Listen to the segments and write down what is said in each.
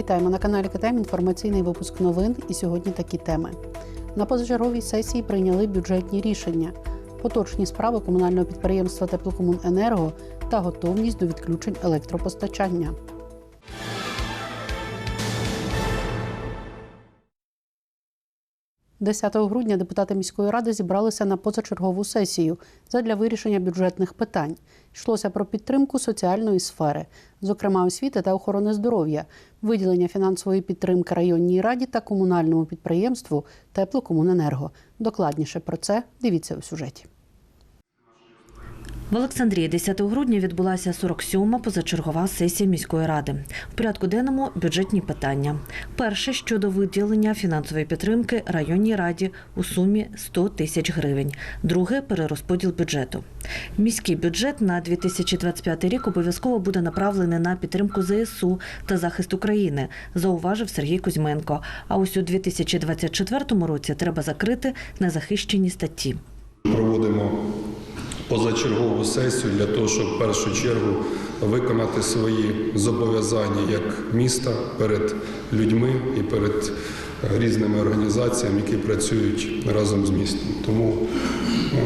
Вітаємо на каналі КТМ інформаційний випуск новин. І сьогодні такі теми. На позачерговій сесії прийняли бюджетні рішення, поточні справи комунального підприємства Теплокомуненерго та готовність до відключень електропостачання. – 10 грудня депутати міської ради зібралися на позачергову сесію задля вирішення бюджетних питань. Йшлося про підтримку соціальної сфери, зокрема освіти та охорони здоров'я, виділення фінансової підтримки районній раді та комунальному підприємству Теплокомуненерго. Докладніше про це дивіться у сюжеті. В Олександрії 10 грудня відбулася 47-ма позачергова сесія міської ради. В порядку денному бюджетні питання. Перше щодо виділення фінансової підтримки районній раді у сумі 100 тисяч гривень. Друге перерозподіл бюджету. Міський бюджет на 2025 рік обов'язково буде направлений на підтримку ЗСУ та захист України, зауважив Сергій Кузьменко. А ось у 2024 році треба закрити незахищені статті. Проводимо позачергову сесію для того, щоб в першу чергу виконати свої зобов'язання як міста перед людьми і перед різними організаціями, які працюють разом з містом. Тому е,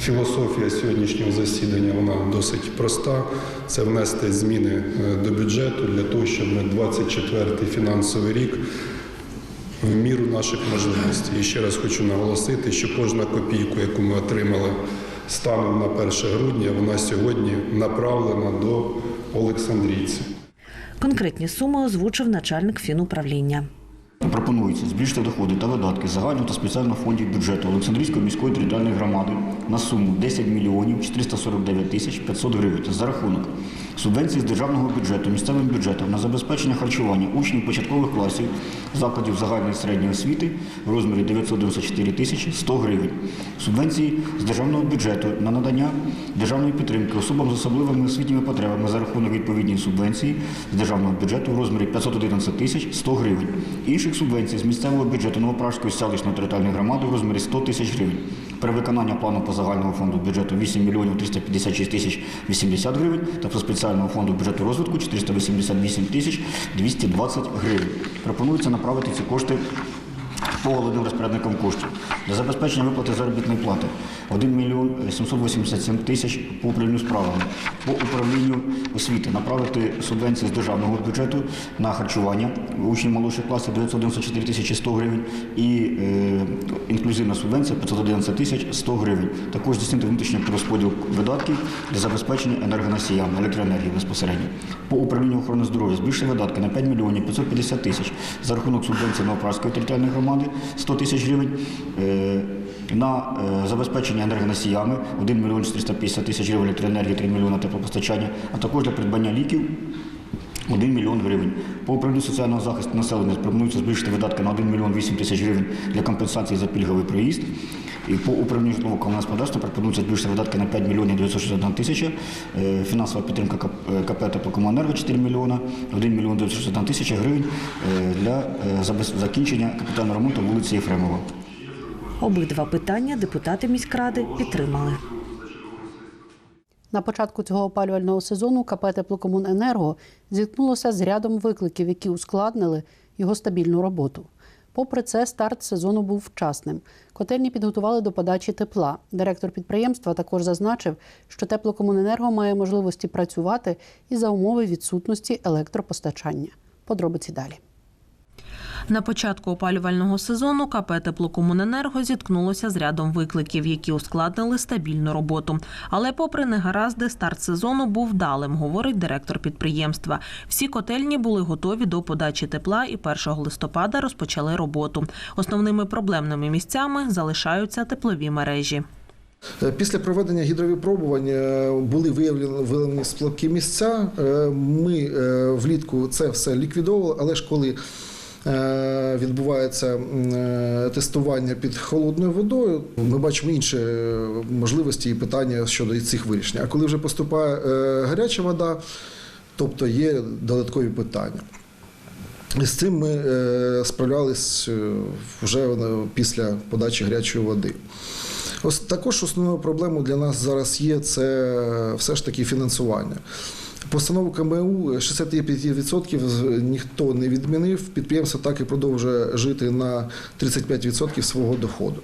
філософія сьогоднішнього засідання вона досить проста. Це внести зміни е, до бюджету для того, щоб на 24 фінансовий рік в міру наших можливостей. І ще раз хочу наголосити, що кожна копійка, яку ми отримали станом на 1 грудня, вона сьогодні направлена до Олександрійців. Конкретні суми озвучив начальник фінуправління. Пропонується збільшити доходи та видатки загального та спеціального фондів бюджету Олександрійської міської територіальної громади на суму 10 мільйонів 449 тисяч 500 гривень за рахунок субвенції з державного бюджету місцевим бюджетом на забезпечення харчування учнів початкових класів закладів загальної середньої освіти в розмірі 994 тисячі 100 гривень, субвенції з державного бюджету на надання державної підтримки особам з особливими освітніми потребами за рахунок відповідної субвенції з державного бюджету в розмірі 511 тисяч 100 гривень. Інших субвенцій з місцевого бюджету Новопражської селищної територіальної громади в розмірі 100 тисяч гривень. При виконанні плану по загальному фонду бюджету 8 мільйонів 356 тисяч 80 гривень та по спеціальному фонду бюджету розвитку 488 тисяч 220 гривень. Пропонується направити ці кошти по головним розпорядникам коштів для забезпечення виплати заробітної плати 1 мільйон 787 тисяч по управлінню справами, по управлінню освіти направити субвенції з державного бюджету на харчування учнів молодших класів 994 тисячі 100 гривень і е, інклюзивна субвенція 511 тисяч 100 гривень. Також здійснити внутрішній розподіл видатків для забезпечення енергоносіями, електроенергії безпосередньо. По управлінню охорони здоров'я збільшити видатки на 5 мільйонів 550 тисяч за рахунок субвенції Новопраської територіальної громади 100 тисяч гривень. Е, на е, забезпечення енергоносіями 1 мільйон 450 тисяч гривень електроенергії, 3 мільйони теплопостачання, а також для придбання ліків 1 мільйон гривень. По управлінню соціального захисту населення пропонується збільшити видатки на 1 мільйон 8 тисяч гривень для компенсації за пільговий проїзд. І по управлінню житлового комунального господарства пропонується збільшити видатки на 5 мільйонів 961 тисяча, е, фінансова підтримка КП е, КП «Теплокомуненерго» 4 мільйона, 1 мільйон 961 тисяча гривень е, для закінчення капітального ремонту вулиці Єфремова. Обидва питання депутати міськради підтримали. На початку цього опалювального сезону КП «Теплокомуненерго» зіткнулося з рядом викликів, які ускладнили його стабільну роботу. Попри це, старт сезону був вчасним. Котельні підготували до подачі тепла. Директор підприємства також зазначив, що теплокомуненерго має можливості працювати і за умови відсутності електропостачання. Подробиці далі. На початку опалювального сезону КП «Теплокомуненерго» зіткнулося з рядом викликів, які ускладнили стабільну роботу. Але, попри негаразди, старт сезону був вдалим, говорить директор підприємства. Всі котельні були готові до подачі тепла і 1 листопада розпочали роботу. Основними проблемними місцями залишаються теплові мережі. Е, Після проведення гідровипробувань е, були виявлені, слабкі місця. Е, Ми влітку це все ліквідовували, але ж коли відбувається е, тестування під холодною водою, ми бачимо інші е, можливості і питання щодо цих вирішень. А коли вже поступає е, гаряча вода, тобто є додаткові питання. І з цим ми е, справлялись е, вже е, після подачі гарячої води. Ось також основною проблемою для нас зараз є це все ж таки фінансування. Постанову КМУ 65% ніхто не відмінив. Підприємство так і продовжує жити на 35% свого доходу.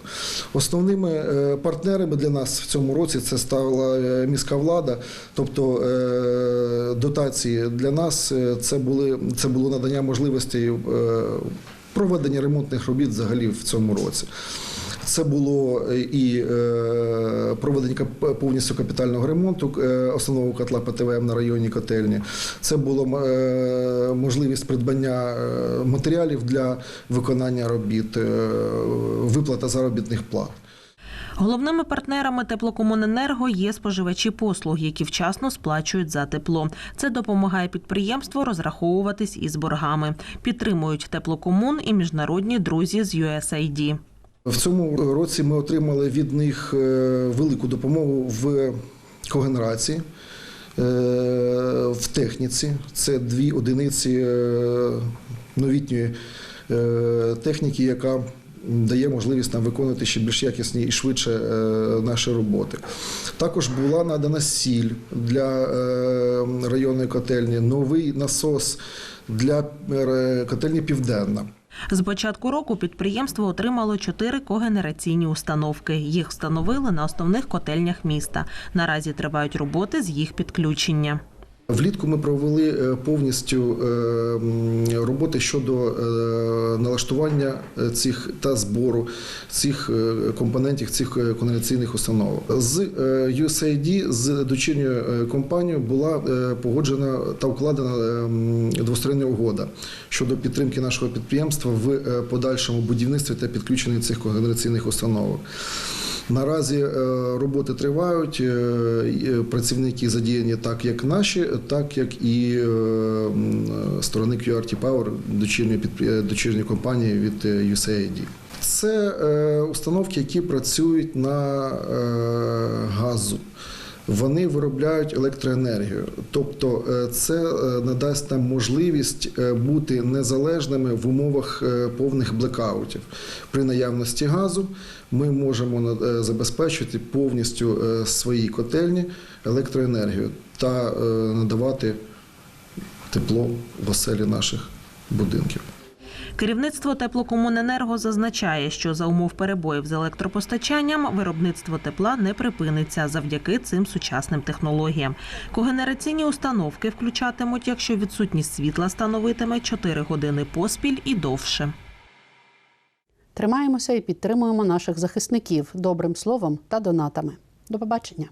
Основними е, партнерами для нас в цьому році це стала е, міська влада, тобто е, дотації для нас це були це було надання можливості проведення ремонтних робіт взагалі в цьому році. Це було і е, проведення повністю капітального ремонту е, основного котла ПТВМ на районі котельні. Це було е, можливість придбання е, матеріалів для виконання робіт, е, виплата заробітних плат. Головними партнерами теплокомуненерго є споживачі послуг, які вчасно сплачують за тепло. Це допомагає підприємству розраховуватись із боргами. Підтримують теплокомун і міжнародні друзі з USAID. В цьому році ми отримали від них е, велику допомогу в когенерації, е, в техніці. Це дві одиниці е, новітньої техніки, яка дає можливість нам виконувати ще більш якісні і швидше наші роботи. Також була надана сіль для районної котельні, новий насос для котельні Південна. З початку року підприємство отримало чотири когенераційні установки. Їх встановили на основних котельнях міста. Наразі тривають роботи з їх підключення. Влітку ми провели е, повністю е, роботи щодо е, налаштування цих та збору цих компонентів цих каналізаційних установок. З USAID, з дочірньою компанією була погоджена та укладена двостороння угода щодо підтримки нашого підприємства в подальшому будівництві та підключенні цих когенераційних установок. Наразі е, роботи тривають. е, Працівники задіяні так, як наші, так як і е, сторони QRT Power, дочірньої дочірні компанії від USAID. Це установки, які працюють на газу. Вони виробляють електроенергію, тобто е, це е, надасть нам можливість е, бути незалежними в умовах повних блекаутів. При наявності газу ми можемо забезпечити повністю свої котельні електроенергію та надавати тепло в оселі наших будинків. Керівництво теплокомуненерго зазначає, що за умов перебоїв з електропостачанням виробництво тепла не припиниться завдяки цим сучасним технологіям. Когенераційні установки включатимуть, якщо відсутність світла становитиме 4 години поспіль і довше. Тримаємося і підтримуємо наших захисників добрим словом та донатами. До побачення.